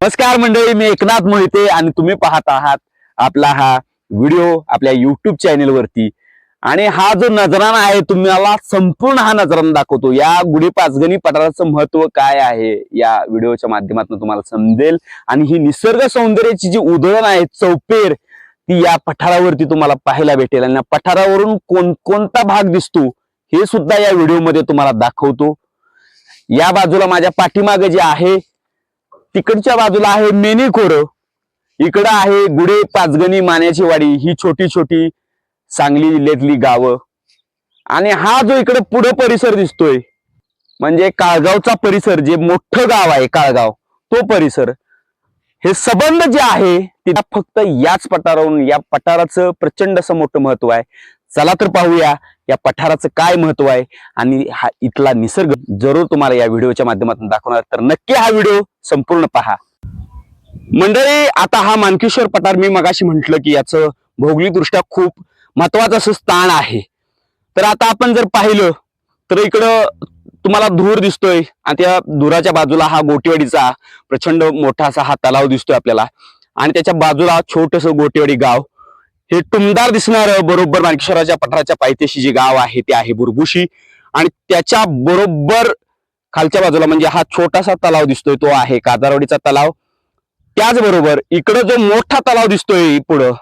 नमस्कार मंडळी मी एकनाथ मोहिते आणि तुम्ही पाहत आहात आपला हा व्हिडिओ आपल्या युट्यूब चॅनेलवरती आणि हा जो नजराणा आहे तुम्हाला संपूर्ण हा नजराणा दाखवतो. या गुढी पाचगणी पठाराचं महत्त्व काय आहे या व्हिडिओच्या माध्यमातून तुम्हाला समजेल. आणि ही निसर्ग सौंदर्याची जी उधळण आहे चौपेर ती या पठारावरती तुम्हाला पाहायला भेटेल. आणि या पठारावरून कोणकोणता भाग दिसतो हे सुद्धा या व्हिडिओमध्ये तुम्हाला दाखवतो. या बाजूला माझ्या पाठीमागे जे आहे तिकडच्या बाजूला आहे मेनीखोर इकडं आहे गुढे पाचगणी मान्याची वाडी. ही छोटी छोटी सांगली जिल्ह्यातली गावं. आणि हा जो इकडे पुढे परिसर दिसतोय म्हणजे काळगावचा परिसर जे मोठं गाव आहे काळगाव तो परिसर हे सबंध जे आहे ते फक्त याच पठारावरून या पठाराचं प्रचंड असं मोठं महत्त्व आहे. चला तर पाहूया या पठाराचं काय महत्त्व आहे आणि हा इथला निसर्ग जरूर तुम्हाला या व्हिडिओच्या माध्यमातून दाखवणार तर नक्की हा व्हिडिओ संपूर्ण पहा. मंडळी आता हा मानकेश्वर पठार मी मगाशी म्हंटल की याचं भौगोलिकदृष्ट्या खूप महत्वाचं असं स्थान आहे. तर आता आपण जर पाहिलं तर इकडं तुम्हाला धूर दिसतोय आणि त्या धुराच्या बाजूला हा गोटेवाडीचा प्रचंड मोठा असा हा तलाव दिसतोय आपल्याला. आणि त्याच्या बाजूला छोटस गोटेवाडी गाव. हे टुमदार दिसणार बरोबर मानकेश्वराच्या पठाराच्या पायथ्याशी जे गाव आहे ते आहे बुरबुशी. आणि त्याच्या बरोबर खालच्या बाजूला म्हणजे हा छोटासा तलाव दिसतोय तो आहे कादारवाडीचा तलाव. त्याचबरोबर इकडं जो मोठा तलाव दिसतोय पुढं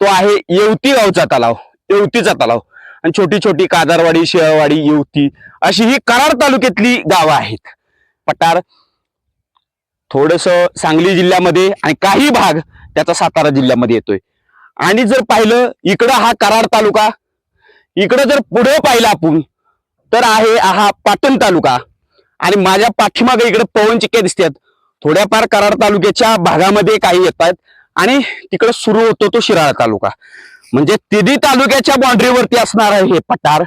तो आहे येवती गावचा तलाव येवतीचा तलाव. आणि छोटी छोटी कादारवाडी शेळवाडी येवती अशी ही कराड तालुक्यातली गावं आहेत. पठार थोडस सांगली जिल्ह्यामध्ये आणि काही भाग त्याचा सातारा जिल्ह्यामध्ये येतोय. आणि जर पाहिलं इकडं हा कराड तालुका इकडं जर पुढं पाहिलं आपण तर आहे हा पाटण तालुका. आणि माझ्या पाठीमागे इकडे पवन चिक्क्या दिसतात. थोड्याफार कराड तालुक्याच्या भागामध्ये काही येतात. आणि तिकडे सुरू होतो तो शिराळा तालुका. म्हणजे तिन्ही तालुक्याच्या बाउंड्रीवरती असणार आहे हे पठार.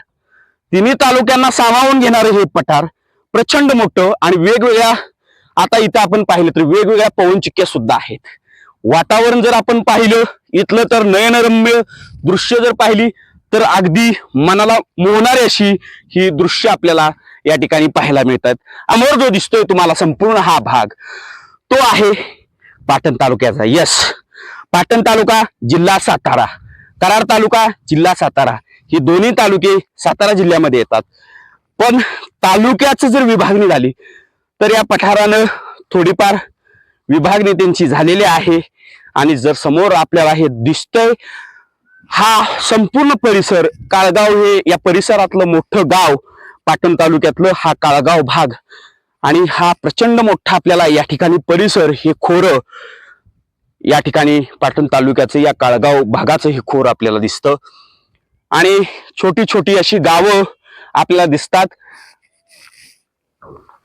तिन्ही तालुक्यांना सामावून घेणार हे पठार. प्रचंड मोठं आणि वेगवेगळ्या आता इथं आपण पाहिलं तर वेगवेगळ्या पवन चिक्क्या सुद्धा आहेत. वातावरण जर आपण पाहिलं इथलं तर नयनरम्य दृश्य जर पाहिली तर अगदी मनाला मोहणारी अशी ही दृश्य आपल्याला या ठिकाणी पाहायला मिळतात. अमोर जो दिसतोय तुम्हाला संपूर्ण हा भाग तो आहे पाटण तालुक्याचा. यस पाटण तालुका जिल्हा सातारा. कराड तालुका जिल्हा सातारा. ही दोन्ही तालुके सातारा जिल्ह्यामध्ये येतात. पण तालुक्याचं जर विभागणी झाली तर या पठारानं थोडीफार विभागणी त्यांची झालेली आहे. आणि जर समोर आपल्याला हे दिसतंय हा संपूर्ण परिसर काळगाव हे या परिसरातलं मोठं गाव पाटण तालुक्यातलं हा काळगाव भाग. आणि हा प्रचंड मोठा आपल्याला या ठिकाणी परिसर हे खोरं या ठिकाणी पाटण तालुक्याचं या काळगाव भागाचं हे खोर आपल्याला दिसतं. आणि छोटी छोटी अशी गावं आपल्याला दिसतात.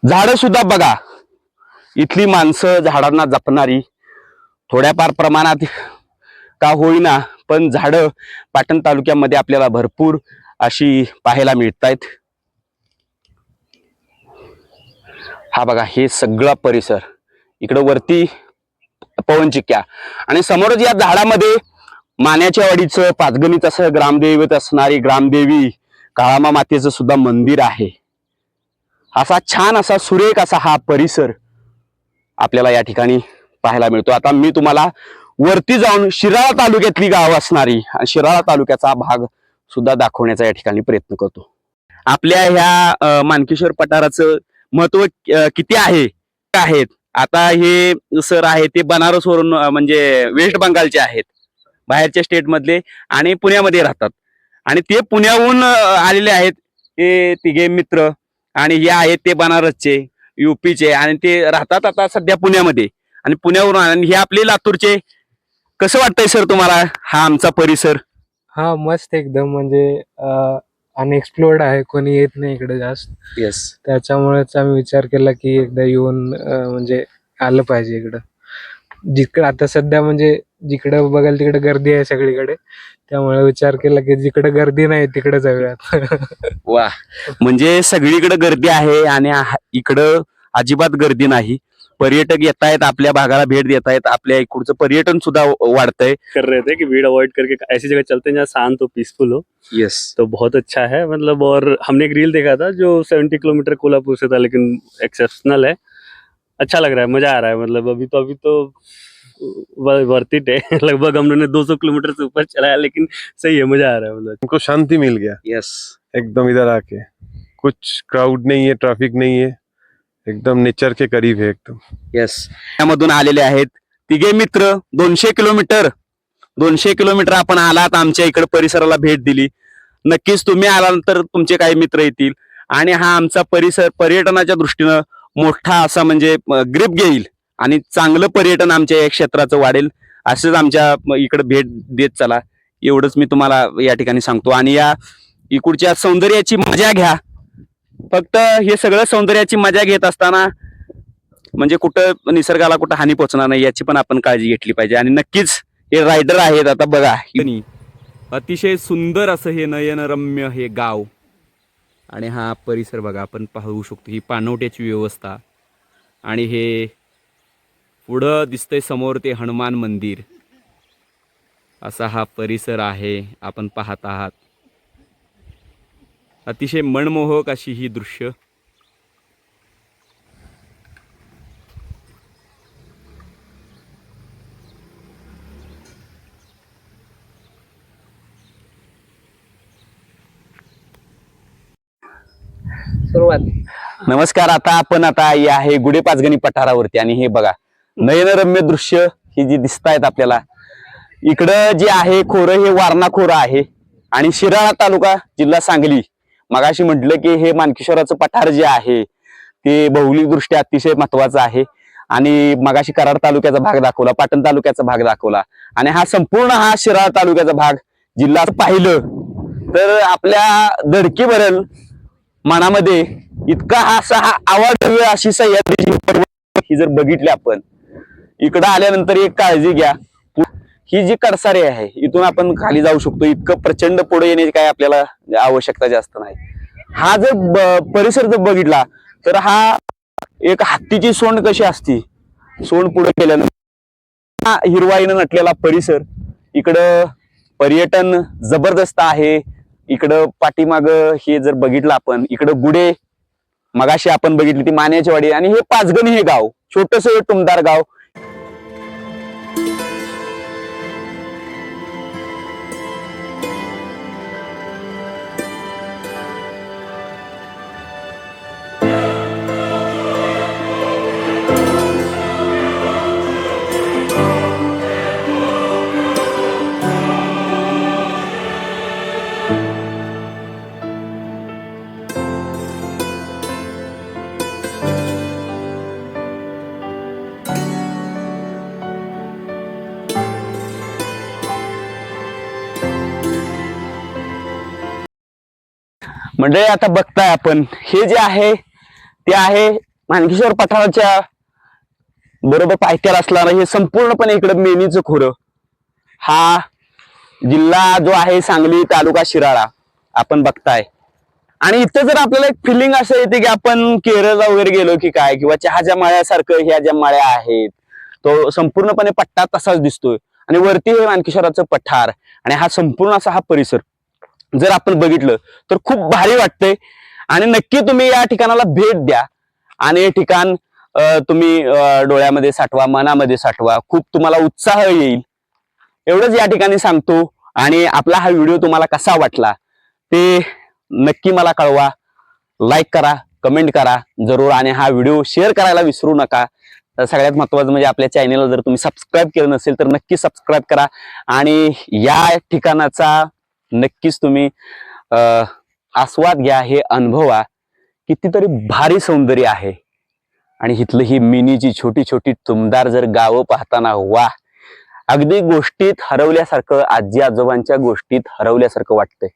झाडं सुद्धा बघा. इथली माणसं झाडांना जपणारी थोड्याफार प्रमाणात का होईना पण झाडं पाटण तालुक्यामध्ये आपल्याला भरपूर अशी पाहायला मिळत आहेत हा बघा हे सगळा परिसर. इकडं वरती पवन चिक्क्या. आणि समोरच या झाडामध्ये मान्याच्या वाडीचं पाचगणीत असं ग्रामदैवत असणारी ग्रामदेवी काळामा मातेचं सुद्धा मंदिर आहे. असा छान असा सुरेख असा हा परिसर आपल्याला या ठिकाणी पाहायला मिळतो. आता मी तुम्हाला वरती जाऊन शिराळा तालुक्यातली गाव असणारी शिराळा तालुक्याचा भाग सुद्धा दाखवण्याचा या ठिकाणी प्रयत्न करतो. आपल्या ह्या मानकेश्वर पठाराचं महत्त्व किती आहे? आहेत. आता हे सर आहे ते बनारसवरून म्हणजे वेस्ट बंगालचे आहेत. बाहेरच्या स्टेट मधले आणि पुण्यामध्ये राहतात. आणि ते पुण्याहून आलेले आहेत ते तिघे मित्र आणि हे आहेत ते बनारसचे युपीचे आणि ते राहतात आता सध्या पुण्यामध्ये. आणि पुण्यावरून आणि हे आपले लातूरचे. कसं वाटतंय सर तुम्हाला हा आमचा परिसर? हा मस्त एकदम. म्हणजे अनएक्सप्लोर्ड आहे. कोणी येत नाही इकडे जास्त. येस त्याच्यामुळेच आम्ही विचार केला की एकदा येऊन अं, म्हणजे आलं पाहिजे इकडं. जिकडं आता सध्या म्हणजे जिकडं बघाल तिकडे गर्दी आहे सगळीकडे. त्यामुळे विचार केला की जिकडे गर्दी नाही तिकडे जाऊयात. वा. म्हणजे सगळीकडे गर्दी आहे आणि हा- इकडं अजिबात गर्दी नाही. पर्यटक येत आहेत आपल्या भागाला भेट देत आहेत आपल्या इकडचं पर्यटन सुद्धा वाढतंय. कर रहे थे कि भीड़ अवॉइड करके ऐसी जगह चलते हैं जहाँ शांत हो पीसफुल हो। यस तो बहुत अच्छा है मतलब और हमने एक रील देखा था जो 70 किलोमीटर कोल्हापुर से था लेकिन एक्सेप्शनल है। अच्छा लग रहा है मज़ा आ रहा है मतलब अभी तो अभी तो वर्थ इट है। लगभग हम लोगों ने 200 किलोमीटर से ऊपर चलाया लेकिन सही है मज़ा आ रहा है मतलब। हमको शांति मिल गया। यस एकदम इधर आके। कुछ क्राउड नहीं है ट्रैफ़िक नहीं है। एकदम नेचर के करीब आहे एकदम. येस त्यामधून आलेले आहेत तिघे मित्र दोनशे किलोमीटर दोनशे किलोमीटर आपण आलात आमच्या इकडे परिसराला भेट दिली. नक्कीच तुम्ही आल्यानंतर तुमचे काही मित्र येतील आणि हा आमचा परिसर पर्यटनाच्या दृष्टीनं मोठा असा म्हणजे ग्रीप घेईल आणि चांगलं पर्यटन आमच्या या क्षेत्राचं वाढेल असंच आमच्या इकडे भेट देत चला. एवढंच मी तुम्हाला या ठिकाणी सांगतो. आणि या इकडच्या सौंदर्याची मजा घ्या. फक्त हे सगळं सौंदर्याची मजा घेत असताना म्हणजे कुठं निसर्गाला कुठं हानी पोहोचणार नाही याची पण आपण काळजी घेतली पाहिजे. आणि नक्कीच हे रायडर आहेत आता बघा. अतिशय सुंदर असं हे नयनरम्य हे गाव. आणि हा परिसर बघा आपण पाहू शकतो ही पाणवट्याची व्यवस्था. आणि हे पुढं दिसतंय समोर ते हनुमान मंदिर. असा हा परिसर आहे आपण पाहत आहात. अतिशय मनमोहक अशी ही दृश्य. सुरुवात. नमस्कार आता आपण आता या आहे गुढे पाचगणी पठारावरती आणि हे बघा नयनरम्य दृश्य ही जी दिसत आहेत आपल्याला. इकडं जे आहे खोरं हे वारणा खोरं आहे. आणि शिराळा तालुका जिल्हा सांगली. मगाशी म्हटलं की हे मानकेश्वराचं पठार जे आहे ते भौगोलिक दृष्ट्या अतिशय महत्वाचं आहे. आणि मगाशी कराड तालुक्याचा भाग दाखवला पाटण तालुक्याचा भाग दाखवला. आणि हा संपूर्ण हा शिराळ तालुक्याचा भाग जिल्हा पाहिलं तर आपल्या धडकी भरल मनामध्ये इतका हा असा हा आवाज अशी सह्याद्रीची पर्वत ही जर बघितली आपण इकडं आल्यानंतर एक काळजी घ्या. ही जी कडसारे आहे इथून आपण खाली जाऊ शकतो. इतकं प्रचंड पुढे येण्याची काय आपल्याला आवश्यकता जास्त नाही. हा जर परिसर जर बघितला तर हा एक हत्तीची सोंड कशी असती? सोंड पुढे केल्यानंतर हा हिरवाईनं नटलेला परिसर. इकडं पर्यटन जबरदस्त आहे. इकडं पाठीमाग हे जर बघितलं आपण इकडं गुडे मगाशी आपण बघितली ती मान्याची वाडी आणि हे पाचगणी हे गाव छोटस टुमदार गाव. म्हणजे आता बघताय आपण. हे जे आहे ते आहे मानकेश्वर पठाराच्या बरोबर पायथ्याला असणारं हे संपूर्णपणे इकडं मेनीचं खोरं. हा जिल्हा जो आहे सांगली तालुका शिराळा. आपण बघताय. आणि इथं जर आपल्याला एक फिलिंग असं येते की आपण केरळला वगैरे गेलो की काय किंवा चहाच्या माळ्यासारखं ह्या ज्या माळ्या आहेत तो संपूर्णपणे पट्टा तसाच दिसतोय. आणि वरती हे मानकेश्वराचं पठार. आणि हा संपूर्ण असा हा परिसर. जर आपण बघितलं तर खूप भारी वाटतंय. आणि नक्की तुम्ही या ठिकाणाला भेट द्या. आणि हे ठिकाण तुम्ही डोळ्यामध्ये साठवा मनामध्ये साठवा. खूप तुम्हाला उत्साह येईल. एवढंच या ठिकाणी सांगतो. आणि आपला हा व्हिडिओ तुम्हाला कसा वाटला ते नक्की मला कळवा. लाईक करा कमेंट करा जरूर. आणि हा व्हिडिओ शेअर करायला विसरू नका. तर सगळ्यात महत्वाचं म्हणजे आपल्या चॅनेलला जर तुम्ही सबस्क्राईब केलं नसेल तर नक्की सबस्क्राईब करा. आणि या ठिकाणाचा नक्कीच तुम्ही आस्वाद घ्या हे अनुभवा. कितीतरी भारी सौंदर्य आहे. आणि इथलं ही मिनीची छोटी छोटी तुमदार जर गावं पाहताना वा अगदी गोष्टीत हरवल्यासारखं आजी आजोबांच्या गोष्टीत हरवल्यासारखं वाटतंय.